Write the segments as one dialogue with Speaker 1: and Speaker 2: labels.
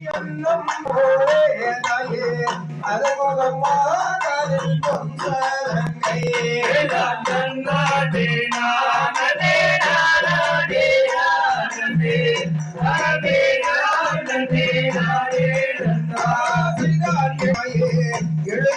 Speaker 1: என்னும் போலே தாயே அருமுகம்மா காலில் பொங்கலங்கை ஆசிகாரியே எழு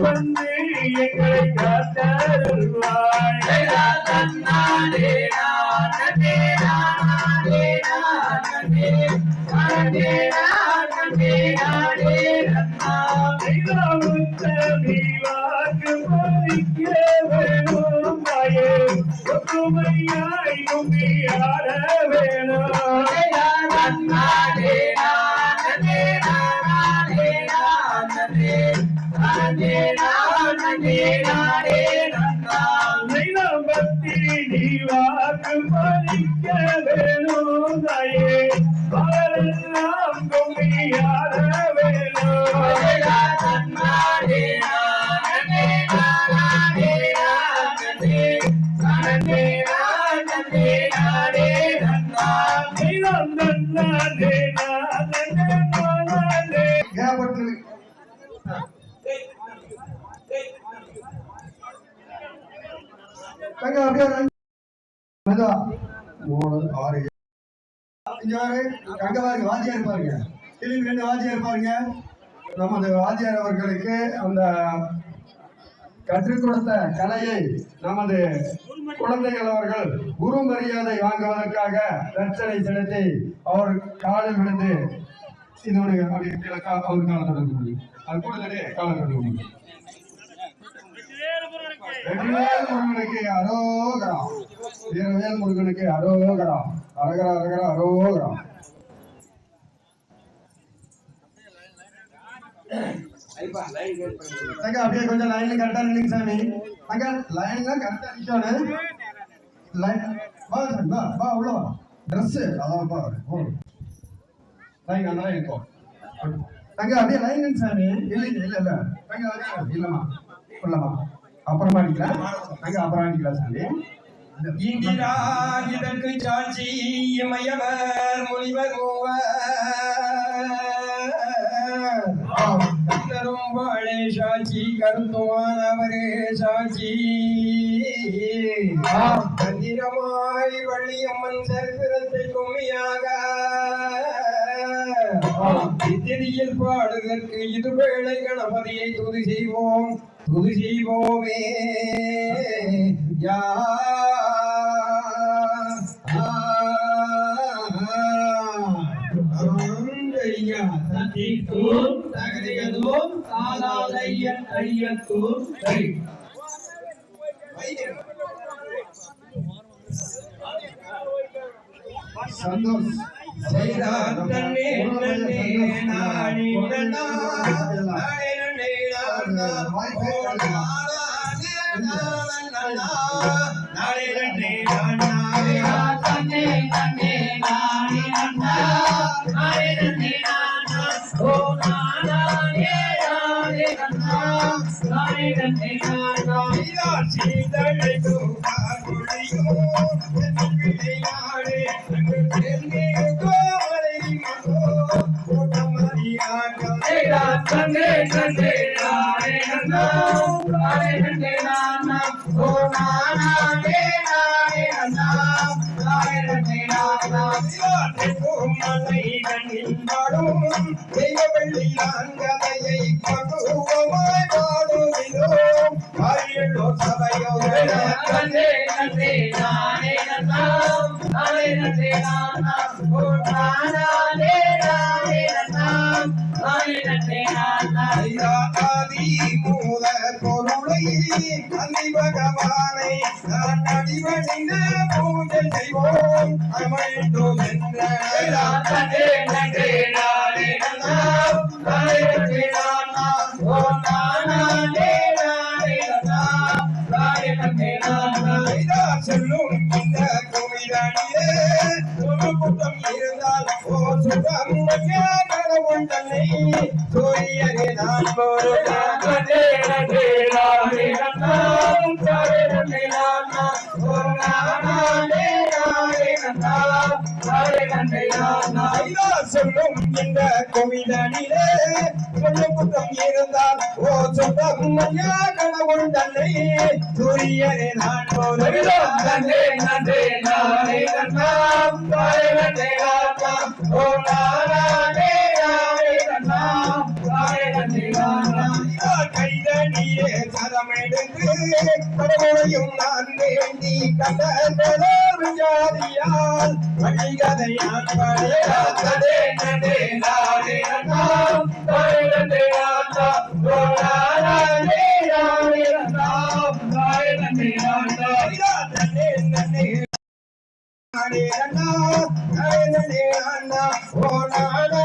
Speaker 2: வந்து எங்களை காத்தருள்வாய்
Speaker 1: ஏகப்பட்டது மூணு ஆறு ஏழு. கங்கவாரி பாரு, அங்க பாருங்க வாத்தியார் பாருங்க. திரும்பி ரெண்டு வாத்தியார் பாருங்க. நமது வாத்தியார் அவர்களுக்கு அந்த கற்றுக் கொடுத்த கலையை நமது குழந்தைகள் அவர்கள் குரு மரியாதை வாங்குவதற்காக பிரச்சனை செலுத்தி அவர் காலில் விழுந்து இது அவர் காலை தொடர்ந்து முடியும் அது கூட காலை தொடர்ந்து முடியும் வெற்றிவேல் முருகனுக்கு அரோகரா. வீரவேல் முருகனுக்கு அரோகரா. அரகரா அரகரா அரோகரா. அப்படியே கொஞ்சம் லைன்ல கரெக்டா நில்லுங்க சாமி. தங்க லைன்ல கரெக்டா நிக்கணும் லைன் வா சாமி வா வா உள்ள வா. ட்ரெஸ் அதான் பா லைன் அந்த லைன் இருக்கும் தங்க அப்படியே லைன் சாமி. இல்லைங்க இல்ல இல்ல தங்க இல்லம்மா. சொல்லமா அப்புறமா அடிக்கலாம் தங்க அப்புறம் அடிக்கலாம் சாமி.
Speaker 3: இந்திரா இதற்கு சாட்சி இமயவர் முனிவர் மூவர் வாழே சாட்சி கருத்துவான் அவரே சாட்சி. மந்திரமாய் வள்ளியம்மன் சரித்திரத்தை கும்மியாக. இத்திரியில் பாடுதற்கு இது வேளை கணபதியை துதி செய்வோம். துதி செய்வோமே. யா தத்தித்தூம் தகதிகதும் தாளாதையன் ஐயத்தூம்
Speaker 1: சந்தோஷ்.
Speaker 3: செய்தான் தன்னே
Speaker 2: தன்னே தன்னே நானே நன்னா நானே நானே நன்னே நானா
Speaker 3: செய்தான் சீதழைத்து கடவுள் தன்னை சூரியனே நான்
Speaker 2: நன்றே நன்றே நானே நன்னா நானே நன்றே நானா ஓ நானா நானே
Speaker 3: கைதடியே சதமெடுத்து கடவுளையும் நான் வேண்டி கண்ட ஜாதியால். வழிகதையான் படையா
Speaker 2: நடே நன்றே நானே நன்னா நானே நன்றே நானா ஓ நானா நே நன்னே
Speaker 3: நன்னே நானே அண்ணா நானே அண்ணா ஓ நானா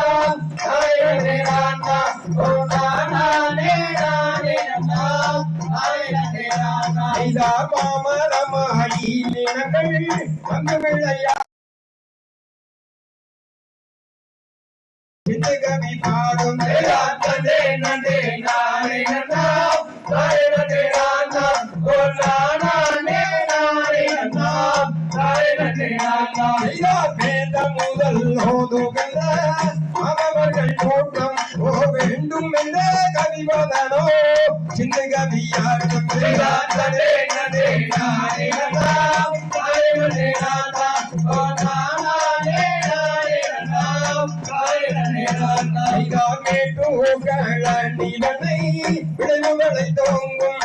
Speaker 3: நானா மாமரமாயி நினங்கள் வந்து விளையா சிந்துகவி பாடும்
Speaker 2: நன்றே நன்றே நானே நன்னா நானே நன்றே நானா ஓ நானா நே நானே
Speaker 3: ஐயா முதல் ஹோதுகள் அவர்கள் கூட்டம் வேண்டும் என்ற கவிவதனோ சிந்து கவியாட்டம்
Speaker 2: நன்றே நன்றே நானே நன்னா நானே நன்றே நானா ஓ நானா நே நானே நன்னா நானே நன்றே நானா
Speaker 3: ஐயா கேட்டுகள நிலனை விளைவுகளை தோங்கும்.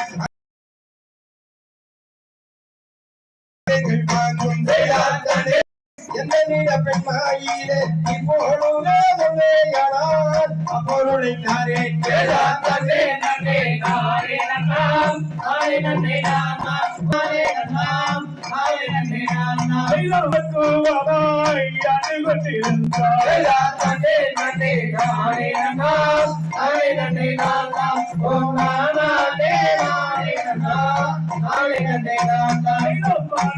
Speaker 3: பார்க்கும்.
Speaker 2: நன்றே
Speaker 3: பெண்மாயிலே இப்பொழுதே அப்பொருளை நாரே
Speaker 2: நன்றே நன்றே நானே நன்னா நானே நன்றே நானா நன்றே நன்றே நன்றே நன்றே நன்றே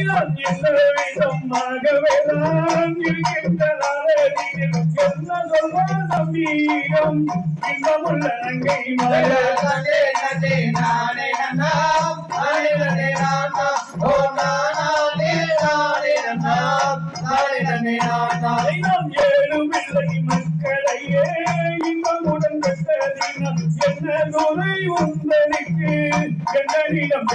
Speaker 2: நானா நன்றே நன்றே நானே நன்னா நானே நன்றே நானா ஓ நானா நானே நன்னா
Speaker 4: ஏழு பிள்ளை மக்களையே என்ன நோரை உந்தனுக்கு என்னிடம்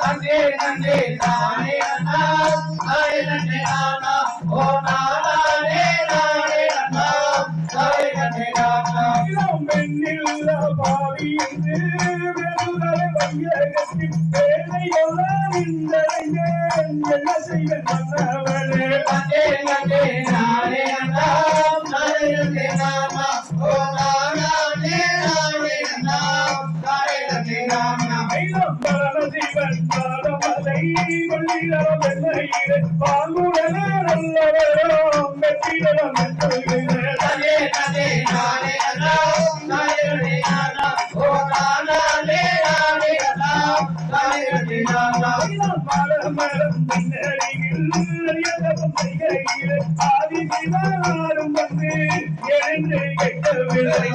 Speaker 2: நன்றே நன்றே நானே நானே நன்றே நானா ஓ நானே நானே நன்றே நானா
Speaker 4: பெண்ணில் பாவி என்று வெறுதலை வையகத்தில் என்ன செய்ய ஆதிசிதாரும் வந்து எழுந்து
Speaker 2: எட்ட விழை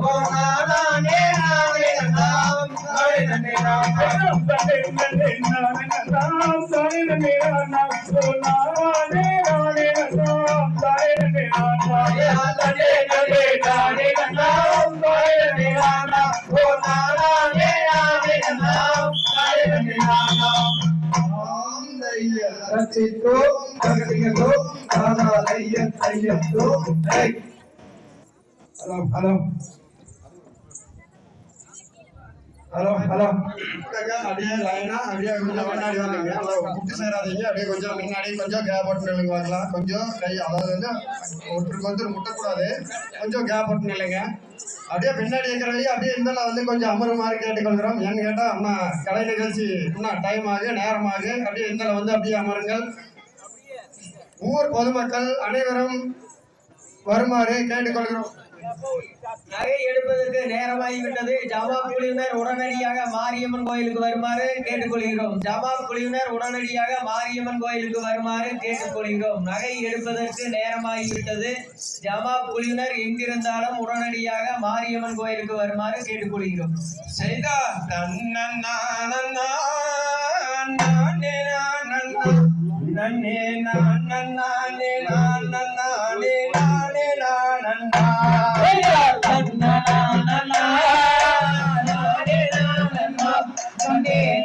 Speaker 2: ஓ நானே நானே நன்னா நானே நன்னே நானா
Speaker 4: ஐயம் தன்னை நன்னே நானே நன்னாம் தானே நன்னே
Speaker 1: ரசித்தோ ககதிகதோ ராதா ஐயன் ஐயத்தோ ஏய். ஹலோ ஹலோ ஹலோ ஹலோ அப்படியே லைனா அப்படியே கொஞ்சம் முன்னாடி வந்துங்க நல்லா குட்டி சேராதீங்க அப்படியே கொஞ்சம் முன்னாடி கொஞ்சம் கேப் போட்டு நில்லுங்க வரலாம் கொஞ்சம் கை அதாவது வந்து ஒருத்தருக்கு ஒருத்தர் முட்டக்கூடாது கொஞ்சம் கேப் போட்டு நில்லுங்க அப்படியே பின்னாடி இருக்கிறவங்க அப்படியே இருந்தாலும் வந்து கொஞ்சம் அமருமாறு கேட்டுக்கொள்கிறோம் ஏன்னு கேட்டால் அம்மா கலை நிகழ்ச்சி இன்னும் டைம் ஆகு நேரம் ஆகு. அப்படியே இருந்தாலும் வந்து அப்படியே அமருங்கள். ஊர் பொதுமக்கள் அனைவரும் வருமாறு கேட்டுக்கொள்கிறோம்
Speaker 2: நகை எடுப்பதற்கு நேரமாகிவிட்டது. ஜமா குழுவினர் உடனடியாக மாரியம்மன் கோயிலுக்கு வருமாறு கேட்டுக்கொள்கிறோம். ஜமா குழுவினர் உடனடியாக மாரியம்மன் கோயிலுக்கு வருமாறு கேட்டுக்கொள்கிறோம். நகை எடுப்பதற்கு நேரமாகிவிட்டது. ஜமா குழுவினர் எங்கிருந்தாலும் உடனடியாக மாரியம்மன் கோயிலுக்கு வருமாறு கேட்டுக்கொள்கிறோம்.
Speaker 3: செய்தார் தன்னே நானே நன்னே நான் நன்னா donde